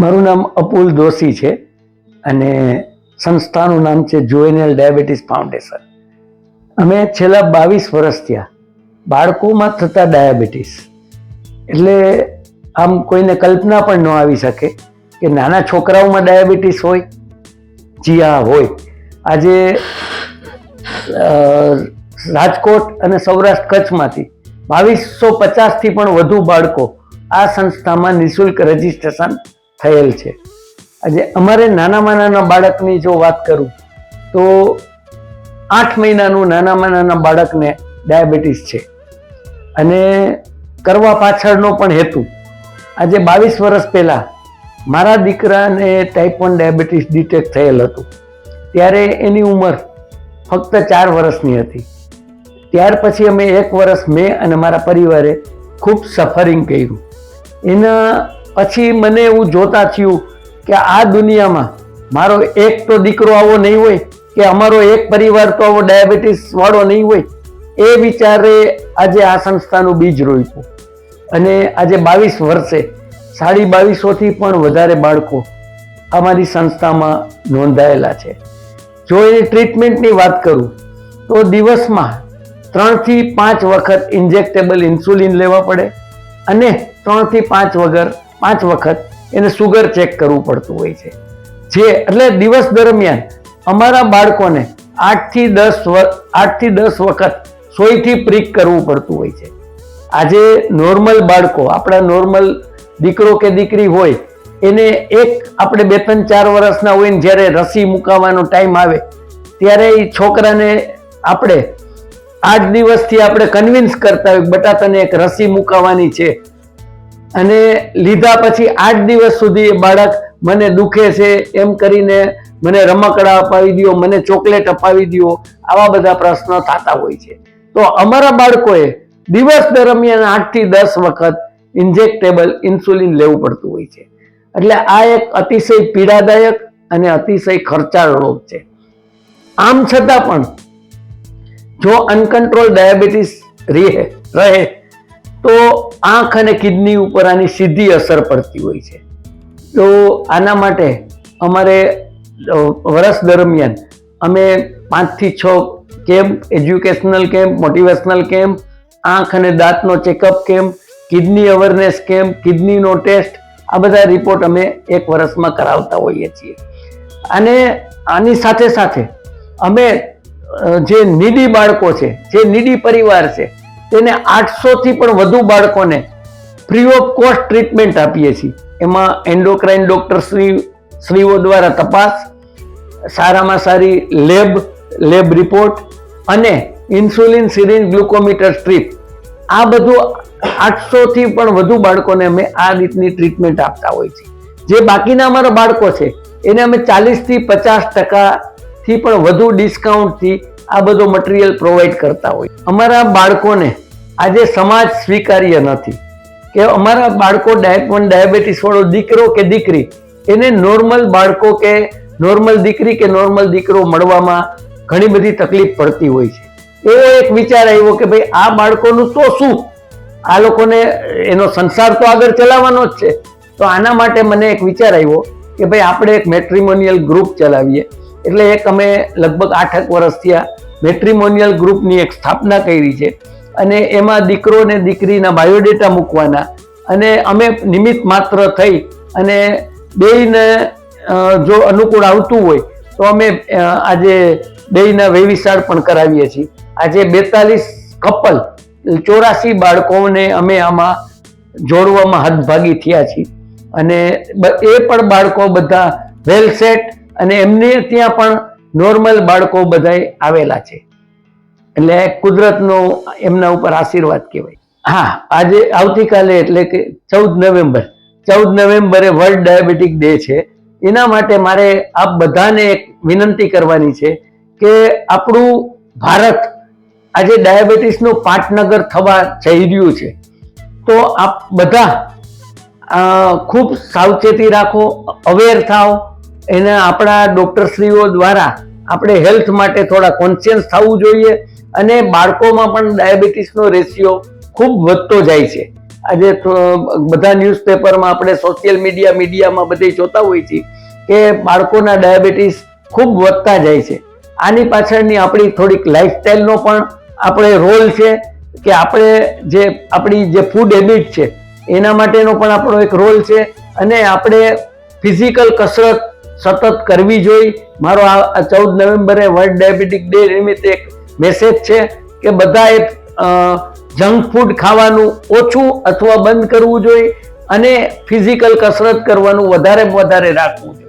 મારું નામ અપુલ દોશી છે અને સંસ્થાનું નામ છે જુએનિયલ ડાયાબિટીસ ફાઉન્ડેશન અમે છેલ્લા બાવીસ વર્ષ થયા. બાળકોમાં થતા ડાયાબિટીસ. એટલે આમ કોઈને કલ્પના પણ ન આવી શકે કે નાના છોકરાઓમાં ડાયાબિટીસ હોય જી હા હોય. આજે રાજકોટ અને સૌરાષ્ટ્ર કચ્છમાંથી બાવીસો પચાસથી પણ વધુ બાળકો આ સંસ્થામાં નિઃશુલ્ક રજીસ્ટ્રેશન થયેલ છે. આજે અમારે નાનામાં નાના બાળકની જો વાત કરું, તો આઠ મહિનાનું નાનામાં નાના બાળકને ડાયાબિટીસ છે. અને કરવા પાછળનો પણ હેતુ, આજે બાવીસ વર્ષ પહેલાં મારા દીકરાને ટાઈપ વન ડાયાબિટીસ ડિટેક્ટ થયેલ હતું. ત્યારે એની ઉંમર ફક્ત ચાર વર્ષની હતી. ત્યાર પછી અમે એક વર્ષ મેં અને મારા પરિવારે ખૂબ સફરિંગ કર્યું. એના પછી મને એવું જોતા થયું કે આ દુનિયામાં મારો એક તો દીકરો આવો નહીં હોય, કે અમારો એક પરિવાર તો આવો ડાયાબિટીસ વાળો નહીં હોય, એ વિચારે આજે આ સંસ્થાનું બીજ રોપ્યું અને આજે બાવીસ વર્ષે, સાડી બાવીસોથી પણ વધારે બાળકો અમારી સંસ્થામાં નોંધાયેલા છે. જો એની ટ્રીટમેન્ટની વાત કરું, તો દિવસમાં ત્રણથી પાંચ વખત ઇન્જેક્ટેબલ ઇન્સ્યુલિન લેવા પડે અને ત્રણથી પાંચ વગર પાંચ વખત એને સુગર ચેક કરવું પડતું હોય છે. જે એટલે દિવસ દરમિયાન અમારા બાળકોને આઠથી દસ આઠથી દસ વખત સોયથી પ્રિક કરવું પડતું હોય છે. આજે નોર્મલ બાળકો, આપણા નોર્મલ દીકરો કે દીકરી હોય, એને એક આપણે બે ત્રણ ચાર વર્ષના હોય ને જ્યારે રસી મુકાવાનો ટાઈમ આવે, ત્યારે એ છોકરાને આપણે આઠ દિવસથી આપણે કન્વિન્સ કરતા હોય બટા તને એક રસી મુકાવાની છે. અને લીધા પછી આઠ દિવસ સુધી એ બાળક મને દુખે છે, એમ કરીને મને રમકડા અપાવી દો મને ચોકલેટ અપાવી દો આવા બધા પ્રશ્નો થતા હોય છે. તો અમારા બાળકોએ દિવસ દરમિયાન આઠથી દસ વખત ઇન્જેક્ટેબલ ઇન્સ્યુલિન લેવું પડતું હોય છે. એટલે આ એક અતિશય પીડાદાયક અને અતિશય ખર્ચાળ રોગ છે. આમ છતાં પણ જો અનકન્ટ્રોલ ડાયાબિટીસ રહે રહે તો આંખ અને કિડની ઉપર આની સીધી અસર પડતી હોય છે. તો આના માટે અમારે વર્ષ દરમિયાન અમે પાંચથી છ camp, educational camp, motivational camp, આંખ અને દાંતનો checkup camp, kidney awareness camp, કિડનીનો test, આ બધા રિપોર્ટ અમે એક વર્ષમાં કરાવતા હોઈએ છીએ. અને આની સાથે સાથે અમે જે નીડી બાળકો છે, જે નીડી પરિવાર છે તેને આઠસોથી પણ વધુ બાળકોને ફ્રી ઓફ કોસ્ટ ટ્રીટમેન્ટ આપીએ છીએ. એમાં એન્ડોક્રાઇન ડોક્ટર શ્રી, શ્રીઓ દ્વારા તપાસ, સારામાં સારી લેબ લેબ રિપોર્ટ અને ઇન્સ્યુલિન સિરિંજ ગ્લુકોમીટર સ્ટ્રીપ આ બધું આઠસોથી પણ વધુ બાળકોને અમે આ રીતની ટ્રીટમેન્ટ આપતા હોય છે જે બાકીના અમારા બાળકો છે, એને અમે ચાલીસથી પચાસ ટકાથી પણ વધુ ડિસ્કાઉન્ટથી આ બધો મટીરિયલ પ્રોવાઈડ કરતા હોય. અમારા બાળકોને આજે સમાજ સ્વીકાર્ય નથી. કે અમારા બાળકો ડાયટ વન ડાયાબિટીસ દીકરો કે દીકરી, એને નોર્મલ બાળકો કે નોર્મલ દીકરી કે નોર્મલ દીકરો મળવામાં ઘણી બધી તકલીફ પડતી હોય છે. એવો એક વિચાર આવ્યો કે ભાઈ, આ બાળકોનું તો શું? આ લોકોને એનો સંસાર તો આગળ ચલાવવાનો જ છે. તો આના માટે મને એક વિચાર આવ્યો કે ભાઈ, આપણે એક મેટ્રિમોનિયલ ગ્રુપ ચલાવીએ. એટલે એક અમે લગભગ આઠેક વર્ષ થયા મેટ્રિમોનિયલ ગ્રુપની એક સ્થાપના કરી છે. અને એમાં દીકરો ને દીકરીના બાયોડેટા મૂકવાના. અને અમે નિમિત્ત માત્ર થઈ અને બેયને જો અનુકૂળ આવતું હોય તો અમે આજે બેયના વૈવિશાળ પણ કરાવીએ છીએ. આજે બેતાલીસ કપલ ચોરાસી બાળકોને અમે આમાં જોડવામાં હદભાગી થયા છીએ. અને એ પણ બાળકો બધા વેલ સેટ અને એમને ત્યાં પણ નોર્મલ બાળકો બધાય આવેલા છે. એટલે કુદરતનો એમના ઉપર આશીર્વાદ કહેવાય. હા. આજે આવતીકાલે એટલે કે ચૌદ નવેમ્બર ચૌદ નવેમ્બરે વર્લ્ડ ડાયાબિટીક ડે છે. એના માટે મારે આપ બધાને એક વિનંતી કરવાની છે કે આપણું ભારત આજે ડાયાબિટીસનું પાટનગર થવા જઈ રહ્યું છે. તો આપ બધા ખૂબ સાવચેતી રાખો અવેર થાઓ એના આપણા ડૉક્ટરશ્રીઓ દ્વારા આપણે હેલ્થ માટે થોડા કોન્શિયસ થવું જોઈએ અને બાળકોમાં પણ ડાયાબિટીસનો રેશિયો ખૂબ વધતો જાય છે. આજે બધા ન્યૂઝપેપરમાં આપણે સોશિયલ મીડિયા મીડિયામાં બધે જોતા હોઈએ છીએ કે બાળકોના ડાયાબિટીસ ખૂબ વધતા જાય છે. આની પાછળની આપણી થોડીક લાઈફસ્ટાઈલનો પણ આપણે રોલ છે કે આપણે જે આપણી જે ફૂડ હેબિટ છે, એના માટેનો પણ આપણો એક રોલ છે અને આપણે ફિઝિકલ કસરત સતત કરવી જોઈએ મારો આ ચૌદ નવેમ્બરે વર્લ્ડ ડાયાબિટીક ડે નિમિત્તે એક મેસેજ છે કે બધાએ જંક ફૂડ ખાવાનું ઓછું અથવા બંધ કરવું જોઈએ અને ફિઝિકલ કસરત કરવાનું વધારે વધારે રાખવું જોઈએ